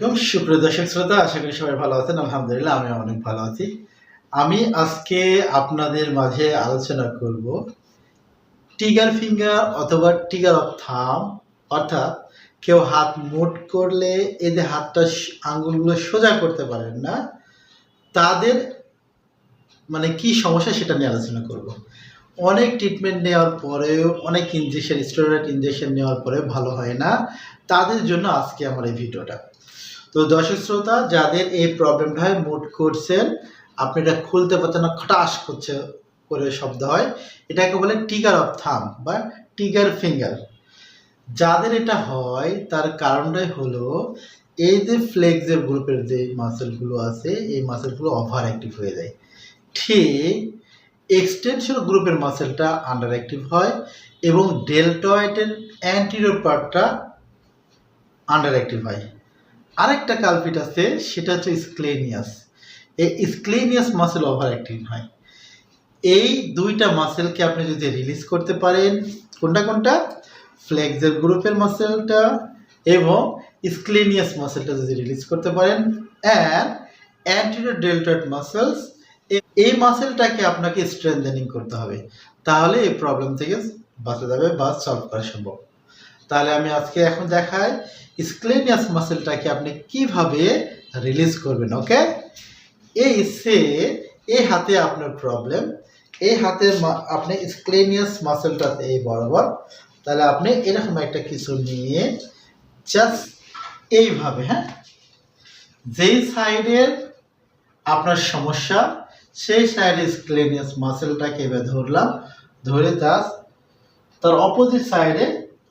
সুপ্রিয় দর্শক শ্রোতা, আশা করি সবাই ভালো আছেন। আলহামদুলিল্লাহ আমি অনেক ভালো আছি। আমি আজকে আপনাদের মাঝে আলোচনা করব টিগার ফিঙ্গার অথবা টিগার অফ থাম অর্থাৎ কেউ হাত মুট করলে যে হাতটা আঙ্গুলগুলো সোজা করতে পারেন না। তাদের মানে কি সমস্যা সেটা নিয়ে আলোচনা করব। অনেক ট্রিটমেন্ট নেওয়ার পরেও, অনেক ইঞ্জেকশন স্টেরয়েড ইঞ্জেকশন নেওয়ার পরে ভালো হয় না। তাদের জন্য আজকে আমার এই ভিডিওটা। তো দর্শক শ্রোতা, যাদের এই প্রবলেমটা হয় মুট করছেন, আপনি এটা খুলতে পারছেন না, খটাস করছে, করে শব্দ হয়। এটাকে বলে টিগার অফ থাম বা টিগার ফিঙ্গার যাদের এটা হয়, তার কারণটাই হলো, এই যে ফ্লেক্সের গ্রুপের যে মাসেলগুলো আছে, এই মাসেলগুলো ওভার অ্যাক্টিভ হয়ে যায়। ঠিক এক্সটেনশন গ্রুপের মাসেলটা আন্ডার অ্যাক্টিভ হয় এবং ডেল্টয়েটের অ্যান্টিরিয়র পার্টটা আন্ডার অ্যাক্টিভ হয়। আরেকটা কালপিট আছে, সেটা হচ্ছে স্ক্লেনিয়াস এই স্ক্লেনিয়াস মাসেল ওভার অ্যাক্টিভ হয় এই দুইটা মাসেলকে আপনি যদি রিলিজ করতে পারেন, কোনটা কোনটা? ফ্লেক্সের গ্রুপের মাসেলটা এবং স্ক্লেনিয়াস মাসেলটা যদি রিলিজ করতে পারেন অ্যান্ড অ্যান্টিরিয়র ডেল্টয়েড মাসেলস এই মাসেলটাকে আপনাকে স্ট্রেংথেনিং করতে হবে। তাহলে এই প্রবলেম থেকে বাঁচা যাবে বা সলভ করা সম্ভব। তাহলে আমি আজকে এখন দেখাই স্ক্লেনিয়াস মাসেলটাকে আপনি কীভাবে রিলিজ করবেন ওকে এই সে, এই হাতে আপনার প্রবলেম এই হাতে আপনি স্ক্লেনিয়াস মাসেলটা এই বরাবর, তাহলে আপনি এরকম একটা কিছু নিয়ে জাস্ট এইভাবে হ্যাঁ? যেই সাইডের আপনার সমস্যা সেই সাইডে স্ক্লেনিয়াস মাসেলটাকে এবার ধরলাম। ধরে তার তার অপোজিট সাইডে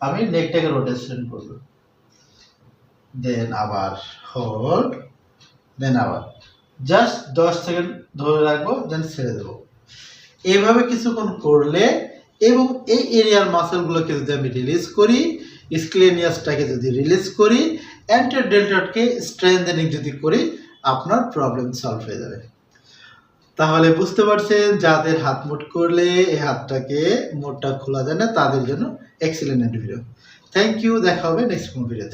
আমি নেকটাকে রোটেশন করব। দেন আবার হোল্ড দেন আবার। জাস্ট দশ সেকেন্ড ধরে রাখব দেন ছেড়ে দেবো। এইভাবে কিছুক্ষণ করলে এবং এই এরিয়ার মাসেলগুলোকে যদি আমি রিলিজ করি স্ক্লেনিয়াসটাকে যদি রিলিজ করি অ্যান্টার ডেল্টটকে স্ট্রেংথেনিং যদি করি, আপনার প্রবলেম সলভ হয়ে যাবে। তাহলে বুঝতে পারছেন যাদের হাত মুট করলে এই হাতটাকে মোটটা খোলা যায় না, তাদের জন্য এক্সিলেন্ট ভিডিও থ্যাংক ইউ দেখা হবে নেক্সট কোনো ভিডিওতে